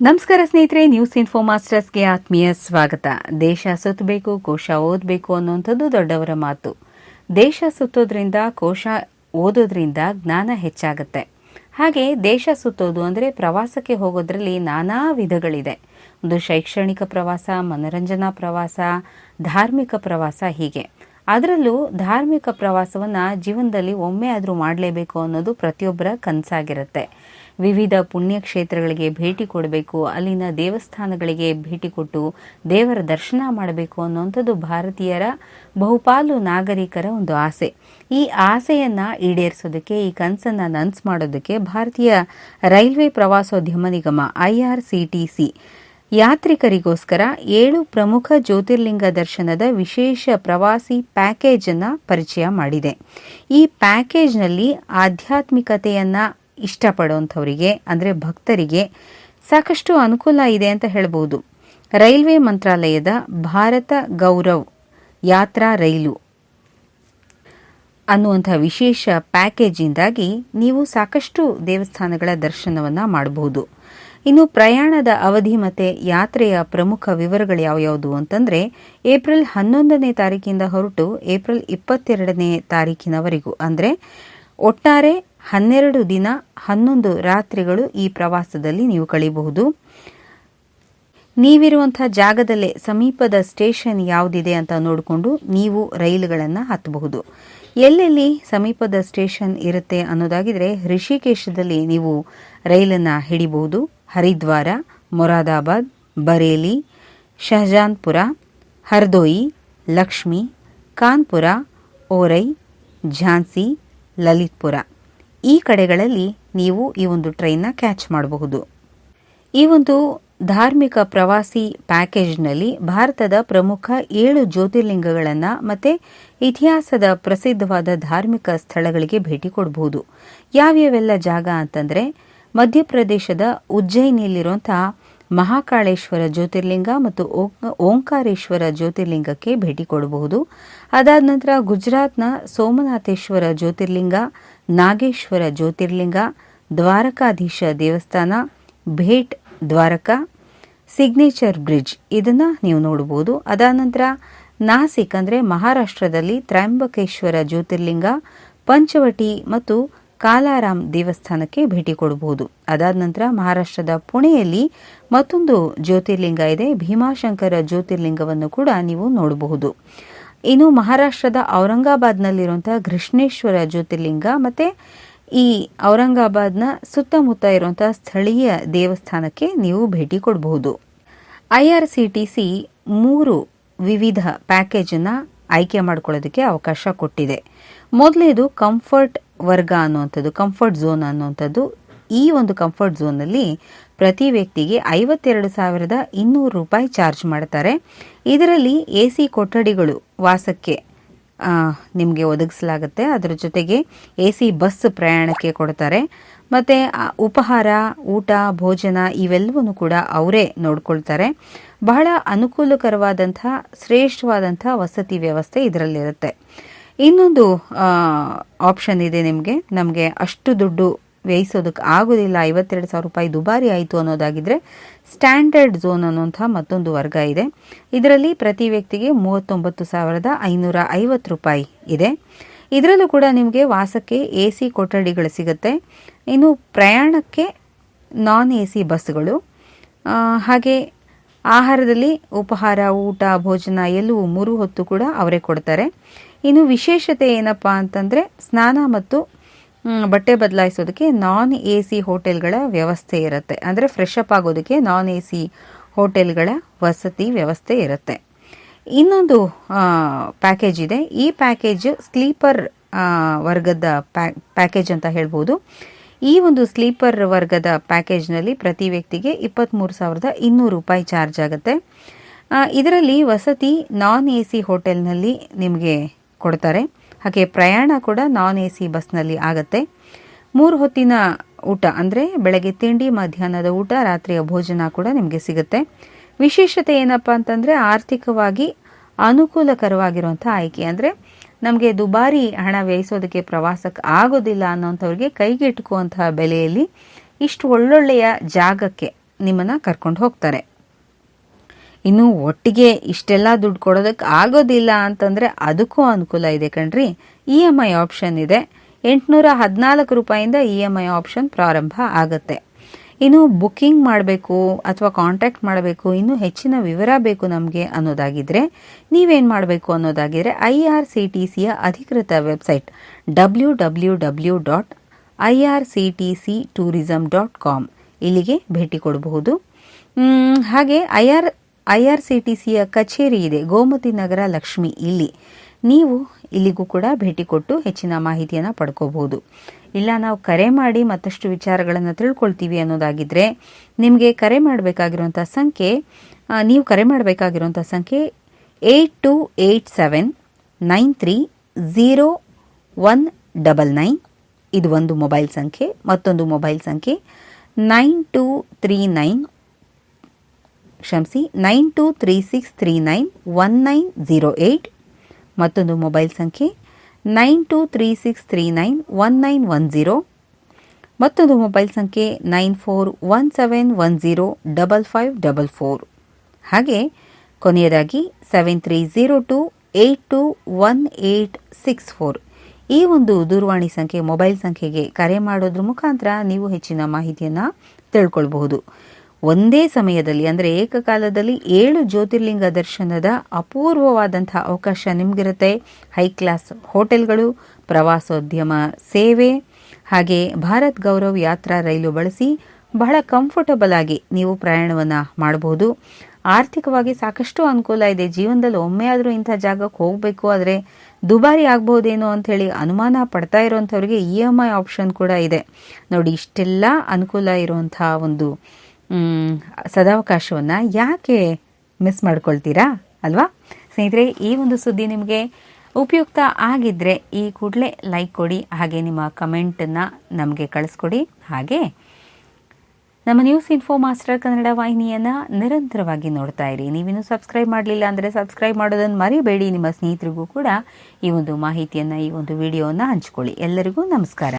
ನಮಸ್ಕಾರ ಸ್ನೇಹಿತರೆ news info ಮಾಸ್ಟರ್ಸ್ಗೆ ಆತ್ಮೀಯ ಸ್ವಾಗತ. ದೇಶ ಸುತ್ತಬೇಕು, ಕೋಶ ಓದಬೇಕು ಅನ್ನುವಂಥದ್ದು ದೊಡ್ಡವರ ಮಾತು. ದೇಶ ಸುತ್ತೋದ್ರಿಂದ, ಕೋಶ ಓದೋದ್ರಿಂದ ಜ್ಞಾನ ಹೆಚ್ಚಾಗುತ್ತೆ. ಹಾಗೆ ದೇಶ ಸುತ್ತೋದು ಅಂದರೆ ಪ್ರವಾಸಕ್ಕೆ ಹೋಗೋದ್ರಲ್ಲಿ ನಾನಾ ವಿಧಗಳಿದೆ. ಒಂದು ಶೈಕ್ಷಣಿಕ ಪ್ರವಾಸ, ಮನರಂಜನಾ ಪ್ರವಾಸ, ಧಾರ್ಮಿಕ ಪ್ರವಾಸ ಹೀಗೆ. ಅದರಲ್ಲೂ ಧಾರ್ಮಿಕ ಪ್ರವಾಸವನ್ನು ಜೀವನದಲ್ಲಿ ಒಮ್ಮೆ ಆದರೂ ಮಾಡಲೇಬೇಕು ಅನ್ನೋದು ಪ್ರತಿಯೊಬ್ಬರ ಕನಸಾಗಿರುತ್ತೆ. ವಿವಿಧ ಪುಣ್ಯಕ್ಷೇತ್ರಗಳಿಗೆ ಭೇಟಿ ಕೊಡಬೇಕು, ಅಲ್ಲಿನ ದೇವಸ್ಥಾನಗಳಿಗೆ ಭೇಟಿ ಕೊಟ್ಟು ದೇವರ ದರ್ಶನ ಮಾಡಬೇಕು ಅನ್ನುವಂಥದ್ದು ಭಾರತೀಯರ ಬಹುಪಾಲು ನಾಗರಿಕರ ಒಂದು ಆಸೆ. ಈ ಆಸೆಯನ್ನು ಈಡೇರಿಸೋದಕ್ಕೆ, ಈ ಕನಸನ್ನು ನನ್ಸ್ ಮಾಡೋದಕ್ಕೆ ಭಾರತೀಯ ರೈಲ್ವೆ ಪ್ರವಾಸೋದ್ಯಮ ನಿಗಮ ಐಆರ್ಸಿಟಿಸಿ ಯಾತ್ರಿಕರಿಗೋಸ್ಕರ ಏಳು ಪ್ರಮುಖ ಜ್ಯೋತಿರ್ಲಿಂಗ ದರ್ಶನದ ವಿಶೇಷ ಪ್ರವಾಸಿ ಪ್ಯಾಕೇಜ್ ಅನ್ನು ಪರಿಚಯ ಮಾಡಿದೆ. ಈ ಪ್ಯಾಕೇಜ್ನಲ್ಲಿ ಆಧ್ಯಾತ್ಮಿಕತೆಯನ್ನ ಇಷ್ಟಪಡುವಂಥವರಿಗೆ ಅಂದರೆ ಭಕ್ತರಿಗೆ, ಸಾಕಷ್ಟು ಅನುಕೂಲ ಇದೆ ಅಂತ ಹೇಳಬಹುದು ರೈಲ್ವೆ ಮಂತ್ರಾಲಯದ ಭಾರತ ಗೌರವ್ ಯಾತ್ರಾ ರೈಲು ಅನ್ನುವಂಥ ವಿಶೇಷ ಪ್ಯಾಕೇಜಿಂದಾಗಿ ನೀವು ಸಾಕಷ್ಟು ದೇವಸ್ಥಾನಗಳ ದರ್ಶನವನ್ನು ಮಾಡಬಹುದು ಇನ್ನು ಪ್ರಯಾಣದ ಅವಧಿ ಮತ್ತು ಯಾತ್ರೆಯ ಪ್ರಮುಖ ವಿವರಗಳು ಯಾವ್ಯಾವುದು ಅಂತಂದರೆ, ಏಪ್ರಿಲ್ ಹನ್ನೊಂದನೇ ತಾರೀಕಿಂದ ಹೊರಟು ಏಪ್ರಿಲ್ ಇಪ್ಪತ್ತೆರಡನೇ ತಾರೀಕಿನವರೆಗೂ. ಅಂದರೆ, ಒಟ್ಟಾರೆ ಹನ್ನೆರಡು ದಿನ ಹನ್ನೊಂದು ರಾತ್ರಿಗಳು ಈ ಪ್ರವಾಸದಲ್ಲಿ ನೀವು ಕಳೆಯಬಹುದು ನೀವಿರುವಂಥ ಜಾಗದಲ್ಲೇ ಸಮೀಪದ ಸ್ಟೇಷನ್ ಯಾವುದಿದೆ ಅಂತ ನೋಡಿಕೊಂಡು ನೀವು ರೈಲುಗಳನ್ನು ಹತ್ತಬಹುದು. ಎಲ್ಲೆಲ್ಲಿ ಸಮೀಪದ ಸ್ಟೇಷನ್ ಇರುತ್ತೆ ಅನ್ನೋದಾಗಿದ್ರೆ ಋಷಿಕೇಶದಲ್ಲಿ ನೀವು ರೈಲನ್ನು ಹಿಡಿಬಹುದು. ಹರಿದ್ವಾರ, ಮೊರಾದಾಬಾದ್, ಬರೇಲಿ ಶಹಜಾನ್ಪುರ ಹರ್ದೋಯಿ, ಲಕ್ಷ್ಮಿ, ಕಾನ್ಪುರ, ಓರೈ, ಝಾನ್ಸಿ, ಲಲಿತ್ಪುರ. ಈ ಕಡೆಗಳಲ್ಲಿ ನೀವು ಈ ಒಂದು ಟ್ರೈನ್ನ ಕ್ಯಾಚ್ ಮಾಡಬಹುದು. ಈ ಒಂದು ಧಾರ್ಮಿಕ ಪ್ರವಾಸಿ ಪ್ಯಾಕೇಜ್ನಲ್ಲಿ ಭಾರತದ ಪ್ರಮುಖ ಏಳು ಜ್ಯೋತಿರ್ಲಿಂಗಗಳನ್ನು ಮತ್ತು ಇತಿಹಾಸದ ಪ್ರಸಿದ್ಧವಾದ ಧಾರ್ಮಿಕ ಸ್ಥಳಗಳಿಗೆ ಭೇಟಿ ಕೊಡಬಹುದು ಯಾವ್ಯಾವೆಲ್ಲ ಜಾಗ ಅಂತಂದರೆ ಮಧ್ಯಪ್ರದೇಶದ ಉಜ್ಜಯಿನಿಯಲ್ಲಿರುವಂತಹ ಮಹಾಕಾಳೇಶ್ವರ ಜ್ಯೋತಿರ್ಲಿಂಗ ಮತ್ತು ಓಂಕಾರೇಶ್ವರ ಜ್ಯೋತಿರ್ಲಿಂಗಕ್ಕೆ ಭೇಟಿ ಕೊಡಬಹುದು ಅದಾದ ನಂತರ ಗುಜರಾತ್ನ ಸೋಮನಾಥೇಶ್ವರ ಜ್ಯೋತಿರ್ಲಿಂಗ, ನಾಗೇಶ್ವರ ಜ್ಯೋತಿರ್ಲಿಂಗ, ದ್ವಾರಕಾಧೀಶ ದೇವಸ್ಥಾನ, ಭೇಟ್ ದ್ವಾರಕಾ ಸಿಗ್ನೇಚರ್ ಬ್ರಿಡ್ಜ್ ಇದನ್ನು ನೀವು ನೋಡಬಹುದು ಅದಾದ ನಂತರ ನಾಸಿಕ್ ಅಂದರೆ ಮಹಾರಾಷ್ಟ್ರದಲ್ಲಿ ತ್ರಯಂಬಕೇಶ್ವರ ಜ್ಯೋತಿರ್ಲಿಂಗ, ಪಂಚವಟಿ ಮತ್ತು ಕಾಲಾರಾಮ್ ದೇವಸ್ಥಾನಕ್ಕೆ ಭೇಟಿ ಕೊಡಬಹುದು ಅದಾದ ನಂತರ ಮಹಾರಾಷ್ಟ್ರದ ಪುಣೆಯಲ್ಲಿ ಮತ್ತೊಂದು ಜ್ಯೋತಿರ್ಲಿಂಗ ಇದೆ. ಭೀಮಾಶಂಕರ ಜ್ಯೋತಿರ್ಲಿಂಗವನ್ನು ಕೂಡ ನೀವು ನೋಡಬಹುದು. ಇನ್ನು ಮಹಾರಾಷ್ಟ್ರದ ಔರಂಗಾಬಾದ್ನಲ್ಲಿರುವಂತಹ ಕೃಷ್ಣೇಶ್ವರ ಜ್ಯೋತಿರ್ಲಿಂಗ ಮತ್ತೆ ಈ ಔರಂಗಾಬಾದ್ನ ಸುತ್ತಮುತ್ತ ಇರುವಂತಹ ಸ್ಥಳೀಯ ದೇವಸ್ಥಾನಕ್ಕೆ ನೀವು ಭೇಟಿ ಕೊಡಬಹುದು. ಐಆರ್ಸಿಟಿಸಿ ಮೂರು ವಿವಿಧ ಪ್ಯಾಕೇಜನ್ನು ಆಯ್ಕೆ ಮಾಡ್ಕೊಳ್ಳೋದಕ್ಕೆ ಅವಕಾಶ ಕೊಟ್ಟಿದೆ. ಮೊದಲೇದು ಕಂಫರ್ಟ್ ವರ್ಗ ಅನ್ನುವಂಥದ್ದು, ಕಂಫರ್ಟ್ ಝೋನ್ ಅನ್ನುವಂಥದ್ದು, ಈ ಒಂದು ಕಂಫರ್ಟ್ ಝೋನಲ್ಲಿ ಪ್ರತಿ ವ್ಯಕ್ತಿಗೆ ಐವತ್ತೆರಡು ಸಾವಿರದ ಇನ್ನೂರು ರೂಪಾಯಿ ಚಾರ್ಜ್ ಮಾಡ್ತಾರೆ. ಇದರಲ್ಲಿ ಎ ಸಿ ಕೊಠಡಿಗಳು ವಾಸಕ್ಕೆ ನಿಮಗೆ ಒದಗಿಸಲಾಗುತ್ತೆ. ಅದರ ಜೊತೆಗೆ ಎ ಸಿ ಬಸ್ ಪ್ರಯಾಣಕ್ಕೆ ಕೊಡ್ತಾರೆ. ಮತ್ತು ಉಪಹಾರ, ಊಟ, ಭೋಜನ ಇವೆಲ್ಲವನ್ನೂ ಕೂಡ ಅವರೇ ನೋಡ್ಕೊಳ್ತಾರೆ. ಬಹಳ ಅನುಕೂಲಕರವಾದಂಥ, ಶ್ರೇಷ್ಠವಾದಂಥ ವಸತಿ ವ್ಯವಸ್ಥೆ ಇದರಲ್ಲಿರುತ್ತೆ. ಇನ್ನೊಂದು ಆಪ್ಷನ್ ಇದೆ ನಿಮಗೆ. ನಮಗೆ ಅಷ್ಟು ದುಡ್ಡು ವ್ಯಯಿಸೋದಕ್ಕೆ ಆಗೋದಿಲ್ಲ. ಐವತ್ತೆರಡು ಸಾವಿರ ರೂಪಾಯಿ ದುಬಾರಿ ಆಯಿತು ಅನ್ನೋದಾಗಿದ್ರೆ ಸ್ಟ್ಯಾಂಡರ್ಡ್ ಝೋನ್ ಅನ್ನುವಂಥ ಮತ್ತೊಂದು ವರ್ಗ ಇದೆ. ಇದರಲ್ಲಿ ಪ್ರತಿ ವ್ಯಕ್ತಿಗೆ ಮೂವತ್ತೊಂಬತ್ತು ಸಾವಿರದ ಐನೂರ ಐವತ್ತು ರೂಪಾಯಿ ಇದೆ. ಇದರಲ್ಲೂ ಕೂಡ ನಿಮಗೆ ವಾಸಕ್ಕೆ ಎ ಸಿ ಕೊಠಡಿಗಳು ಸಿಗುತ್ತೆ. ಇನ್ನು ಪ್ರಯಾಣಕ್ಕೆ ನಾನ್ ಎ ಸಿ ಬಸ್ಗಳು ಹಾಗೆ ಆಹಾರದಲ್ಲಿ ಉಪಹಾರ, ಊಟ, ಭೋಜನ ಎಲ್ಲವೂ ಮೂರು ಹೊತ್ತು ಕೂಡ ಅವರೇ ಕೊಡ್ತಾರೆ. ಇನ್ನು ವಿಶೇಷತೆ ಏನಪ್ಪ ಅಂತಂದರೆ ಸ್ನಾನ ಮತ್ತು ಬಟ್ಟೆ ಬದಲಾಯಿಸೋದಕ್ಕೆ ನಾನ್ ಎ ಸಿ ಹೋಟೆಲ್ಗಳ ವ್ಯವಸ್ಥೆ ಇರುತ್ತೆ. ಅಂದರೆ ಫ್ರೆಶ್ ಆಗೋದಕ್ಕೆ ನಾನ್ ಎ ಸಿ ಹೋಟೆಲ್ಗಳ ವಸತಿ ವ್ಯವಸ್ಥೆ ಇರುತ್ತೆ. ಇನ್ನೊಂದು ಪ್ಯಾಕೇಜ್ ಇದೆ. ಈ ಪ್ಯಾಕೇಜ್ ಸ್ಲೀಪರ್ ವರ್ಗದ ಪ್ಯಾಕೇಜ್ ಅಂತ ಹೇಳ್ಬೋದು. ಈ ಒಂದು ಸ್ಲೀಪರ್ ವರ್ಗದ ಪ್ಯಾಕೇಜ್ನಲ್ಲಿ ಪ್ರತಿ ವ್ಯಕ್ತಿಗೆ ಇಪ್ಪತ್ತ್ಮೂರು ಸಾವಿರದ ಇನ್ನೂರು ರೂಪಾಯಿ ಚಾರ್ಜ್ ಆಗುತ್ತೆ. ಇದರಲ್ಲಿ ವಸತಿ ನಾನ್ ಎ ಸಿ ಹೋಟೆಲ್ನಲ್ಲಿ ನಿಮಗೆ ಕೊಡ್ತಾರೆ. ಹಾಗೆ ಪ್ರಯಾಣ ಕೂಡ ನಾನ್ ಎ ಸಿ ಬಸ್ನಲ್ಲಿ ಆಗುತ್ತೆ. ಮೂರು ಹೊತ್ತಿನ ಊಟ ಅಂದರೆ ಬೆಳಗ್ಗೆ ತಿಂಡಿ, ಮಧ್ಯಾಹ್ನದ ಊಟ, ರಾತ್ರಿಯ ಭೋಜನ ಕೂಡ ನಿಮಗೆ ಸಿಗುತ್ತೆ. ವಿಶೇಷತೆ ಏನಪ್ಪ ಅಂತಂದರೆ ಆರ್ಥಿಕವಾಗಿ ಅನುಕೂಲಕರವಾಗಿರುವಂಥ ಆಯ್ಕೆ ಅಂದರೆ ನಮಗೆ ದುಬಾರಿ ಹಣ ವ್ಯಯಿಸೋದಕ್ಕೆ ಪ್ರವಾಸಕ್ಕೆ ಆಗೋದಿಲ್ಲ ಅನ್ನೋಂಥವ್ರಿಗೆ ಕೈಗೆಟುಕುವಂತಹ ಬೆಲೆಯಲ್ಲಿ ಇಷ್ಟು ಒಳ್ಳೊಳ್ಳೆಯ ಜಾಗಕ್ಕೆ ನಿಮ್ಮನ್ನು ಕರ್ಕೊಂಡು ಹೋಗ್ತಾರೆ. ಇನ್ನು ಒಟ್ಟಿಗೆ ಇಷ್ಟೆಲ್ಲ ದುಡ್ಡು ಕೊಡೋದಕ್ಕೆ ಆಗೋದಿಲ್ಲ ಅಂತಂದರೆ ಅದಕ್ಕೂ ಅನುಕೂಲ ಇದೆ ಕಣ್ರಿ. ಇ ಎಂ ಐ ಆಪ್ಷನ್ ಇದೆ. ಎಂಟುನೂರ ಹದಿನಾಲ್ಕು ರೂಪಾಯಿಂದ ಇ ಎಂ ಐ ಆಪ್ಷನ್ ಪ್ರಾರಂಭ ಆಗುತ್ತೆ. ಇನ್ನು ಬುಕ್ಕಿಂಗ್ ಮಾಡಬೇಕು ಅಥವಾ ಕಾಂಟ್ಯಾಕ್ಟ್ ಮಾಡಬೇಕು ಇನ್ನೂ ಹೆಚ್ಚಿನ ವಿವರ ಬೇಕು ನಮಗೆ ಅನ್ನೋದಾಗಿದ್ದರೆ ನೀವೇನು ಮಾಡಬೇಕು ಅನ್ನೋದಾಗಿದ್ದರೆ ಐ ಆರ್ ಸಿ ಟಿ ಸಿಯ ಅಧಿಕೃತ website W W W dot I R C T C tourism dot com ಇಲ್ಲಿಗೆ ಭೇಟಿ ಕೊಡಬಹುದು. ಹಾಗೆ I R I R C T ಸಿಯ ಕಚೇರಿ ಇದೆ, ಗೋಮತಿ ನಗರ ಲಕ್ಷ್ಮಿ. ಇಲ್ಲಿ ನೀವು ಇಲ್ಲಿಗೂ ಕೂಡ ಭೇಟಿ ಕೊಟ್ಟು ಹೆಚ್ಚಿನ ಮಾಹಿತಿಯನ್ನು ಪಡ್ಕೋಬಹುದು. ಇಲ್ಲ, ನಾವು ಕರೆ ಮಾಡಿ ಮತ್ತಷ್ಟು ವಿಚಾರಗಳನ್ನು ತಿಳ್ಕೊಳ್ತೀವಿ ಅನ್ನೋದಾಗಿದ್ದರೆ ನಿಮಗೆ ಕರೆ ಮಾಡಬೇಕಾಗಿರುವಂಥ ಸಂಖ್ಯೆ ನೀವು ಕರೆ ಮಾಡಬೇಕಾಗಿರುವಂಥ ಸಂಖ್ಯೆ eight two eight seven nine three zero one double nine. ಇದು ಒಂದು ಮೊಬೈಲ್ ಸಂಖ್ಯೆ. ಮತ್ತೊಂದು ಮೊಬೈಲ್ ಸಂಖ್ಯೆ ನೈನ್ ಟೂ ತ್ರೀ ನೈನ್ ಕ್ಷಮಿಸಿ, nine two three six three nine one nine zero eight ಮತ್ತೊಂದು ಮೊಬೈಲ್ ಸಂಖ್ಯೆ, nine two three six three nine one nine one zero ಮತ್ತೊಂದು mobile ಸಂಖ್ಯೆ, nine four one seven one zero double five double four ಹಾಗೆ ಕೊನೆಯದಾಗಿ, seven three zero two eight two one eight six four ಈ ಒಂದು ದೂರವಾಣಿ ಸಂಖ್ಯೆ, mobile ಸಂಖ್ಯೆಗೆ ಕರೆ ಮಾಡೋದ್ರ ಮುಖಾಂತರ ನೀವು ಹೆಚ್ಚಿನ ಮಾಹಿತಿಯನ್ನು ತಿಳ್ಕೊಳ್ಬಹುದು. ಒಂದೇ ಸಮಯದಲ್ಲಿ, ಅಂದರೆ ಏಕಕಾಲದಲ್ಲಿ ಏಳು ಜ್ಯೋತಿರ್ಲಿಂಗ ದರ್ಶನದ ಅಪೂರ್ವವಾದಂಥ ಅವಕಾಶ ನಿಮಗಿರುತ್ತೆ. ಹೈ ಕ್ಲಾಸ್ ಹೋಟೆಲ್ಗಳು, ಪ್ರವಾಸೋದ್ಯಮ ಸೇವೆ, ಹಾಗೆ ಭಾರತ್ ಗೌರವ್ ಯಾತ್ರಾ ರೈಲು ಬಳಸಿ ಬಹಳ ಕಂಫರ್ಟಬಲ್ ಆಗಿ ನೀವು ಪ್ರಯಾಣವನ್ನು ಮಾಡಬಹುದು ಆರ್ಥಿಕವಾಗಿ ಸಾಕಷ್ಟು ಅನುಕೂಲ ಇದೆ. ಜೀವನದಲ್ಲಿ ಒಮ್ಮೆ ಆದರೂ ಇಂಥ ಜಾಗಕ್ಕೆ ಹೋಗಬೇಕು, ಆದರೆ ದುಬಾರಿ ಆಗ್ಬೋದೇನೋ ಅಂಥೇಳಿ ಅನುಮಾನ ಪಡ್ತಾ ಇರೋವಂಥವ್ರಿಗೆ ಇ ಎಂ ಐ ಆಪ್ಷನ್ ಕೂಡ ಇದೆ. ನೋಡಿ, ಇಷ್ಟೆಲ್ಲ ಅನುಕೂಲ ಇರುವಂತಹ ಒಂದು ಸದಾವಕಾಶವನ್ನು ಯಾಕೆ ಮಿಸ್ ಮಾಡ್ಕೊಳ್ತೀರಾ ಅಲ್ವಾ? ಸ್ನೇಹಿತರೆ, ಈ ಒಂದು ಸುದ್ದಿ ನಿಮಗೆ ಉಪಯುಕ್ತ ಆಗಿದ್ದರೆ ಈ ಕೂಡಲೇ ಲೈಕ್ ಕೊಡಿ, ಹಾಗೆ ನಿಮ್ಮ ಕಮೆಂಟನ್ನು ನಮಗೆ ಕಳಿಸ್ಕೊಡಿ. ಹಾಗೆ ನಮ್ಮ ನ್ಯೂಸ್ ಇನ್ಫೋ ಮಾಸ್ಟರ್ ಕನ್ನಡ ವಾಹಿನಿಯನ್ನು ನಿರಂತರವಾಗಿ ನೋಡ್ತಾ ಇರಿ. ನೀವಿನ್ನೂ ಸಬ್ಸ್ಕ್ರೈಬ್ ಮಾಡಲಿಲ್ಲ ಅಂದರೆ ಸಬ್ಸ್ಕ್ರೈಬ್ ಮಾಡೋದನ್ನು ಮರಿಬೇಡಿ. ನಿಮ್ಮ ಸ್ನೇಹಿತರಿಗೂ ಕೂಡ ಈ ಒಂದು ಮಾಹಿತಿಯನ್ನು, ಈ ಒಂದು ವಿಡಿಯೋವನ್ನು ಹಂಚ್ಕೊಳ್ಳಿ. ಎಲ್ಲರಿಗೂ ನಮಸ್ಕಾರ.